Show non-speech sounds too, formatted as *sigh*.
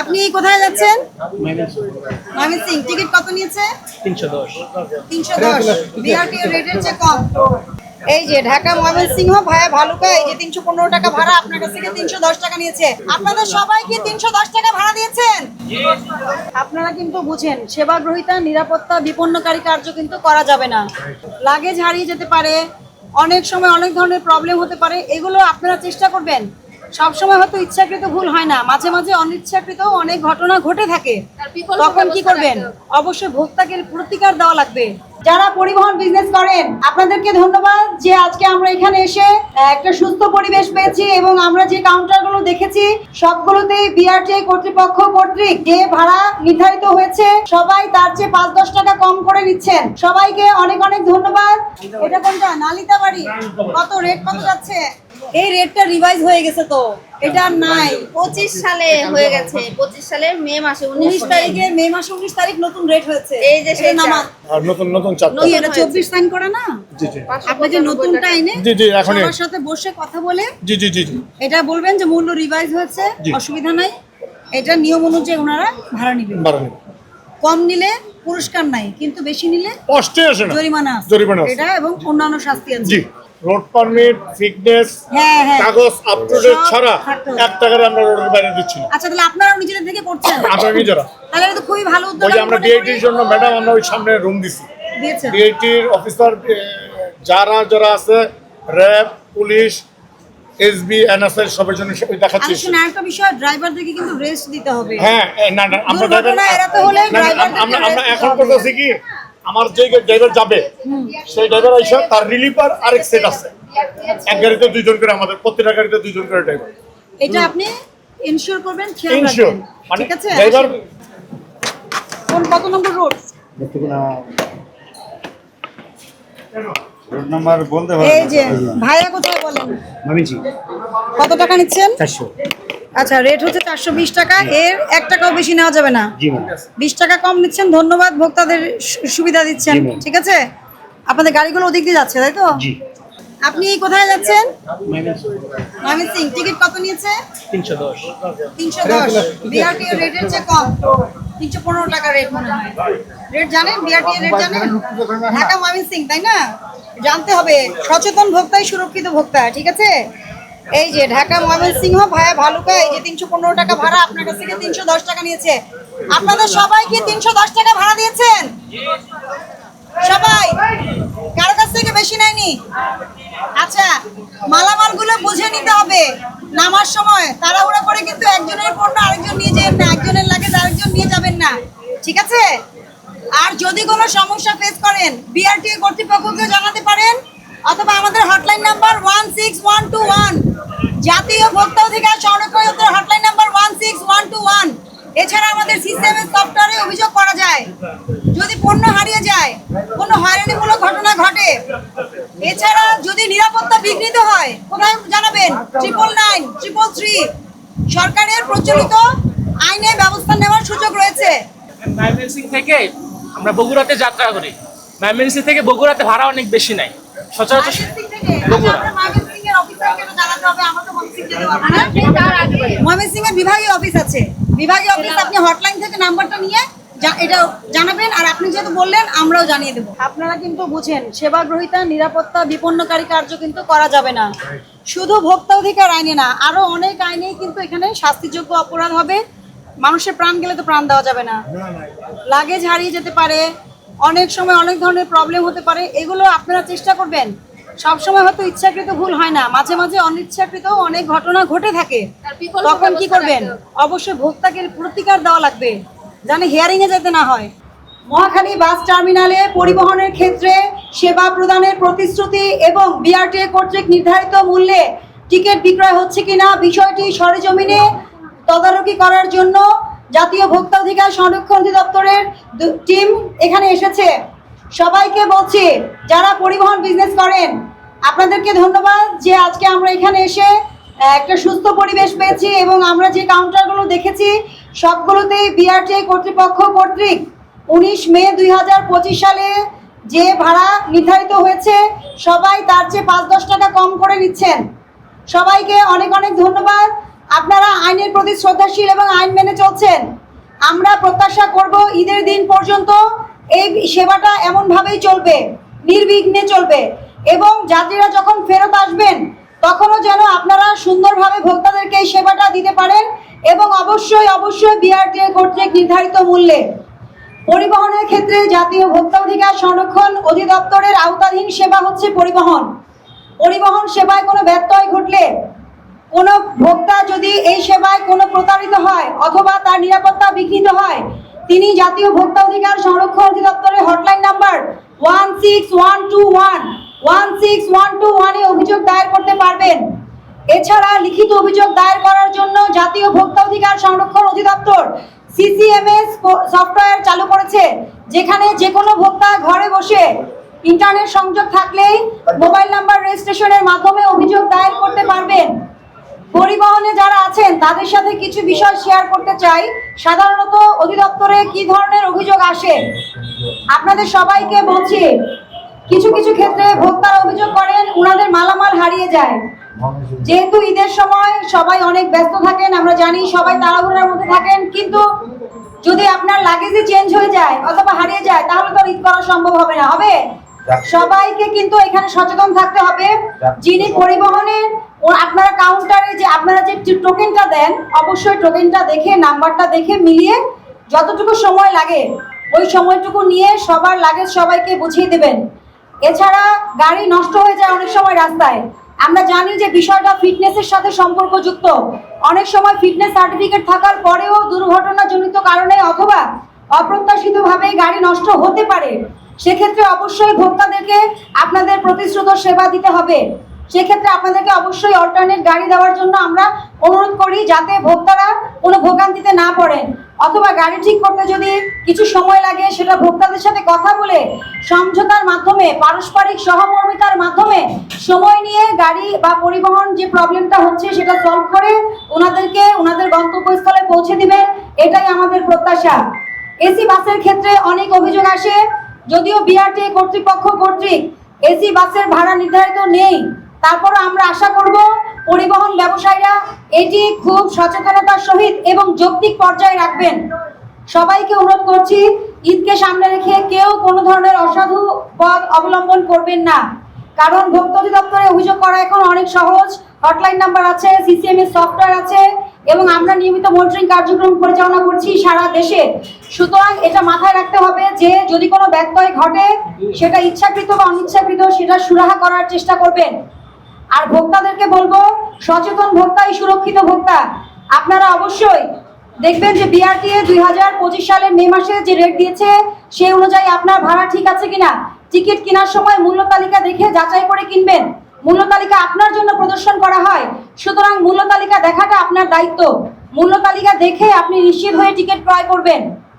আপনি কোথায় যাচ্ছেন? সিং টিকিট কত নিয়েছে? তিনশো দশ। তিনশো দশ। বিআরটি রেটের চেয়ে কম। এই যে ঢাকা ময়মন সিংহ ভায়া ভালুকা এই যে তিনশো পনেরো টাকা ভাড়া আপনার কাছ থেকে তিনশো দশ টাকা নিয়েছে। আপনাদের সবাইকে তিনশো দশ টাকা ভাড়া দিয়েছেন? আপনারা কিন্তু বুঝেন সেবা গ্রহীতা নিরাপত্তা বিপন্নকারী কার্য কিন্তু করা যাবে না। লাগেজ হারিয়ে যেতে পারে অনেক সময় অনেক ধরনের প্রবলেম হতে পারে এগুলো আপনারা চেষ্টা করবেন। সবসময় হয়তো ইচ্ছাকৃত ভুল হয় না। মাঝে মাঝে অনিচ্ছাকৃত অনেক ঘটনা ঘটে থাকে। তখন কি করবেন? অবশ্যই ভোক্তাকে প্রতিকার দেওয়া লাগবে। যারা পরিবহন বিজনেস করেন আপনাদেরকে ধন্যবাদ যে আজকে আমরা এখানে এসে একটা সুস্থ পরিবেশ পেয়েছি এবং আমরা যে কাউন্টারগুলো দেখেছি সবগুলোতেই বিআরটিআই কর্তৃপক্ষ কর্তৃক যে ভাড়া নির্ধারিত হয়েছে সবাই তার চেয়ে পাঁচ দশ টাকা কম করে নিচ্ছেন। সবাইকে অনেক অনেক ধন্যবাদ। এটা কোনটা? নালিতা বাড়ি কত রেট কত যাচ্ছে? এই রেটটা রিভাইজ হয়ে গেছে তো। এটা নাই। পঁচিশ সালে হয়ে গেছে। পঁচিশ সালের মে মাসে উনিশ তারিখে। মে মাসে উনিশ তারিখ নতুন রেট হয়েছে। এই যে সেই নামা- আর নতুন নতুন কি এটা চব্বিশ সাইন করা না? জি জি। আপনি যে নতুনটা এনে জি, জি, এখনই। সবার সাথে বসে কথা বলে জি জি জি এটা বলবেন যে মূল্য রিভাইজ হয়েছে অসুবিধা নাই। এটা নিয়ম অনুযায়ী ওনারা ভাড়া নেবেন বাড়ানি কম নিলে পুরস্কার নাই কিন্তু বেশি নিলে কষ্টে আসে না। জরিমানা জরিমানা এটা এবং অন্যান্য শাস্তি আছে। জি। রোড পারমিট ফিটনেস কাগজ আপ টু ডেট ছাড়া। এক টাকারে আমরা রোডের বাইরে দিচ্ছি আচ্ছা তাহলে আপনারাও নিজেদের থেকে করছেন? *laughs* আমরা নিজেরা। তাহলে তো খুবই ভালো উদ্যোগ। ওই আমরা ডিআইটির জন্য ম্যাডাম আমরা ওই সামনে রুম দিছি। ডিআইটির অফিসার যারা যারা আছে র্যাব পুলিশ এসবি এনএসএল সবার জন্য সবাই দেখাচ্ছি আচ্ছা না একটা বিষয় ড্রাইভারদেরকে কিন্তু রেস্ট দিতে হবে। হ্যাঁ না না আমরা না, আমরা আমরা এখন করতেছি কি? আমার যে ড্রাইভার যাবে সেই ড্রাইভার আইসা তার রিলিফার আরেক সেট আছে। এক গাড়িতে দুইজন করে আমাদের প্রত্যেকটা গাড়িতে দুইজন করে ড্রাইভার এটা আপনি ইনশিওর করবেন খেয়াল রাখবেন। মানে ঠিক আছে? ড্রাইভার কোন কত নম্বর রোড রোড নাম্বার বলতে এই যে ভাইয়া কোথায় বলেন? মামিজি। কত টাকা নিচ্ছেন? চারশো। আচ্ছা রেট হচ্ছে চারশো বিশ টাকা। এর এক টাকাও বেশি নেওয়া যাবে না? বিশ টাকা কম নিচ্ছেন ধন্যবাদ। ভোক্তাদের সুবিধা দিচ্ছেন ঠিক আছে? আপনাদের গাড়িগুলো ওদিক দিয়ে যাচ্ছে তাই তো? আপনি কোথায় যাচ্ছেন? ময়মন সিং টিকিট কত নিয়েছে? তিনশো দশ। তিনশো দশ। বিআরটি রেটের চেয়ে কম। তিনশো পনেরো টাকা রেট মনে হয়। রেট জানেন? বিআরটি রেট জানেন? ঢাকা ময়মন সিং তাই না? জানতে হবে সচেতন ভোক্তাই সুরক্ষিত ভোক্তা ঠিক আছে? এই যে ঢাকা ময়মন সিংহ ভায়া ভালুকা, এই যে তিনশো পনেরো টাকা ভাড়া আপনার কাছ থেকে তিনশো দশ টাকা নিয়েছে। আপনাদের সবাইকে তিনশো দশ টাকা ভাড়া দিয়েছেন? সবাই, কারও কাছ থেকে বেশি নেয়নি? আচ্ছা মালামালগুলো বুঝে নিতে হবে। নামার সময় তাড়াহুড়া করে কিন্তু একজনের পণ্য আরেকজন নিয়ে যাবেন না, একজনের লাগে আরেকজন নিয়ে যাবেন না। ঠিক আছে? আর যদি কোনো সমস্যা ফেস করেন বিআরটিএ কর্তৃপক্ষকে জানাতে পারেন। আমাদের hotline number one six one two one জাতীয় ভোক্তা অধিকার সংরক্ষণ দপ্তর hotline number one six one two one এছাড়া আমাদের সিস্টেমের সফটওয়্যারে অভিযোগ করা যায়। যদি পণ্য হারিয়ে যায় কোনো হয়রানিমূলক ঘটনা ঘটে এছাড়া যদি নিরাপত্তা বিঘ্নিত হয় কোথায় জানাবেন? ট্রিপল নাইন ট্রিপল থ্রি সরকারের প্রচলিত আইনে ব্যবস্থা নেওয়ার সুযোগ রয়েছে। ময়মনসিং থেকে আমরা বগুড়াতে যাত্রা করি। ময়মনসিং থেকে বগুড়াতে ভাড়া অনেক বেশি নাই। সচরাচর ময়মনসিং পারব না। ময়মনসিংহের বিভাগীয় অফিস আছে। বিভাগীয় অফিস আপনি হটলাইন থেকে নাম্বারটা নিয়ে এটা জানাবেন আর আপনি যেহেতু বললেন আমরাও জানিয়ে দেবো। আপনারা কিন্তু বুঝেন সেবা গ্রহীতা নিরাপত্তা বিপন্নকারী কার্য কিন্তু করা যাবে না। শুধু ভোক্তা অধিকার আইনে না আরও অনেক আইনেই কিন্তু এখানে শাস্তিযোগ্য অপরাধ হবে। মানুষের প্রাণ গেলে তো প্রাণ দেওয়া যাবে না। লাগেজ হারিয়ে যেতে পারে অনেক সময় অনেক ধরনের প্রবলেম হতে পারে এগুলো আপনারা চেষ্টা করবেন। সবসময় হয়তো ইচ্ছাকৃত ভুল হয় না। মাঝে মাঝে অনিচ্ছাকৃত অনেক ঘটনা ঘটে থাকে। তখন কি করবেন? অবশ্যই ভোক্তাকে প্রতিকার দেওয়া লাগবে যেন হিয়ারিংয়ে যেতে না হয়। মহাখালী বাস টার্মিনালে পরিবহনের ক্ষেত্রে সেবা প্রদানের প্রতিশ্রুতি এবং বিআরটিএ কর্তৃক নির্ধারিত মূল্যে টিকিট বিক্রয় হচ্ছে কিনা বিষয়টি সরেজমিনে তদারকি করার জন্য জাতীয় ভোক্তা অধিকার সংরক্ষণ অধিদপ্তরের টিম এখানে এসেছে। সবাইকে বলছি যারা পরিবহন বিজনেস করেন আপনাদেরকে ধন্যবাদ যে আজকে আমরা এখানে এসে একটা সুস্থ পরিবেশ পেয়েছি এবং আমরা যে কাউন্টারগুলো দেখেছি, সবগুলোতেই বিআরটিআই কর্তৃপক্ষ কর্তৃক উনিশ মে দুই হাজার পঁচিশ সালে যে ভাড়া নির্ধারিত হয়েছে, সবাই তার চেয়ে পাঁচ দশ টাকা কম করে নিচ্ছেন। সবাইকে অনেক অনেক ধন্যবাদ। আপনারা আইনের প্রতি শ্রদ্ধাশীল এবং আইন মেনে চলছেন। আমরা প্রত্যাশা করব ঈদের দিন পর্যন্ত এই সেবাটা এমনভাবেই চলবে, নির্বিঘ্নে চলবে। এবং যাত্রীরা যখন ফেরত আসবেন, তখনও যেন আপনারা সুন্দরভাবে ভোক্তাদেরকে এই সেবাটা দিতে পারেন এবং অবশ্যই অবশ্যই বিআরটিএ কর্তৃক নির্ধারিত মূল্যে পরিবহনের ক্ষেত্রে জাতীয় ভোক্তা অধিকার সংরক্ষণ অধিদপ্তরের আওতাধীন সেবা হচ্ছে পরিবহন। পরিবহন সেবায় কোনো ব্যত্যয় ঘটলে কোনো ভোক্তা যদি এই সেবায় কোনো প্রতারিত হয় অথবা তার নিরাপত্তা বিঘ্নিত হয়, তিনি জাতীয় ভোক্তা অধিকার সংরক্ষণ অধিদপ্তরের hotline number one six one two one one six one two ওয়ানে অভিযোগ দায়ের করতে পারবেন। এছাড়া লিখিত অভিযোগ দায়ের করার জন্য জাতীয় ভোক্তা অধিকার সংরক্ষণ অধিদপ্তর সিসিএমএস সফটওয়্যার চালু করেছে, যেখানে যে কোনো ভোক্তা ঘরে বসে ইন্টারনেট সংযোগ থাকলেই মোবাইল নাম্বার রেজিস্ট্রেশনের মাধ্যমে অভিযোগ দায়ের করতে পারবেন। পরিবহনে যারা আছেন, তাদের সাথে কিছু বিষয় শেয়ার করতে চাই। সাধারণত অধিদপ্তরে কি ধরনের অভিযোগ আসে? আপনাদের সবাইকে বলছি কিছু কিছু ক্ষেত্রে ভোক্তারা অভিযোগ করেন ওনাদের মালামাল হারিয়ে যায়। যেহেতু ঈদের সময় সবাই অনেক ব্যস্ত থাকেন, আমরা জানি সবাই তাড়াহুড়োর মধ্যে থাকেন, কিন্তু যদি আপনার লাগেজই চেঞ্জ হয়ে যায় অথবা হারিয়ে যায়, তাহলে তো ঈদ করা সম্ভব হবে না, হবে? সবাইকে কিন্তু এখানে সচেতন থাকতে হবে। যিনি পরিবহনের ও আপনারা কাউন্টারে যে, আপনারা যে টোকেনটা দেন, অবশ্যই টোকেনটা দেখে নাম্বারটা দেখে মিলিয়ে যতটুকু সময় লাগে, ওই সময়টুকু নিয়ে সবার লাগেজ সবাইকে বুঝিয়ে দেবেন। এছাড়া গাড়ি নষ্ট হয়ে যায় অনেক সময় রাস্তায়। আমরা জানি যে বিষয়টা ফিটনেসের সাথে সম্পর্কযুক্ত। অনেক সময় ফিটনেস সার্টিফিকেট থাকার পরেও দুর্ঘটনাজনিত কারণে অথবা অপ্রত্যাশিতভাবে গাড়ি নষ্ট হতে পারে। সেক্ষেত্রে অবশ্যই ভোক্তাদেরকে আপনাদের প্রতিশ্রুত সেবা দিতে হবে। সেক্ষেত্রে আপনাদেরকে অবশ্যই অল্টারনেট গাড়ি দেওয়ার জন্য আমরা অনুরোধ করি যাতে ভোক্তারা কোনো ভোগান্তিতে না পড়েন। অথবা গাড়ি ঠিক করতে যদি কিছু সময় লাগে, সেটা ভোক্তাদের সাথে কথা বলে, সমঝোতার মাধ্যমে, পারস্পরিক সহমর্মিতার মাধ্যমে সময় নিয়ে গাড়ি বা পরিবহন যে প্রবলেমটা হচ্ছে, সেটা সলভ করে ওনাদেরকে, ওনাদের গন্তব্যস্থলে পৌঁছে দিবেন এটাই আমাদের প্রত্যাশা। এসি বাসের ক্ষেত্রে অনেক অভিযোগ আসে, যদিও বিআরটি কর্তৃপক্ষ কর্তৃক এসি বাসের ভাড়া নির্ধারিত নেই। তারপর আমরা আশা করব পরিবহন ব্যবসায়ীরা এটি খুব সচেতনতার সহিত এবং যৌক্তিক পর্যায়ে রাখবেন। সবাইকে অনুরোধ করছি, ঈদকে সামনে রেখে কেউ কোনো ধরনের অসাধু পথ অবলম্বন করবেন না। কারণ ভোক্তা অধিদপ্তরে অভিযোগ করা এখন অনেক সহজ। হটলাইন নাম্বার আছে সিসিএম এর সফটওয়্যার আছে এবং আমরা নিয়মিত মনিটরিং কার্যক্রম পরিচালনা করছি সারা দেশে। সুতরাং এটা মাথায় রাখতে হবে যে যদি কোনো ব্যত্যয় ঘটে, সেটা ইচ্ছাকৃত বা অনিচ্ছাকৃত, সেটা সুরাহা করার চেষ্টা করবেন। আর ভোক্তাদেরকে বলব, সচেতন ভোক্তাই সুরক্ষিত ভোক্তা। আপনারা অবশ্যই দেখবেন যে বিআরটিএ দুই হাজার পঁচিশ সালের মে মাসে যে রেট দিয়েছে, সেই অনুযায়ী আপনার ভাড়া ঠিক আছে কিনা। টিকিট কেনার সময় মূল্য তালিকা দেখে যাচাই করে কিনবেন। মূল্য তালিকা আপনার জন্য প্রদর্শন করা হয়। সুতরাং মূল্য তালিকা দেখাটা আপনার দায়িত্ব। মূল্য তালিকা দেখে আপনি নিশ্চিত হয়ে টিকিট ক্রয় করবেন।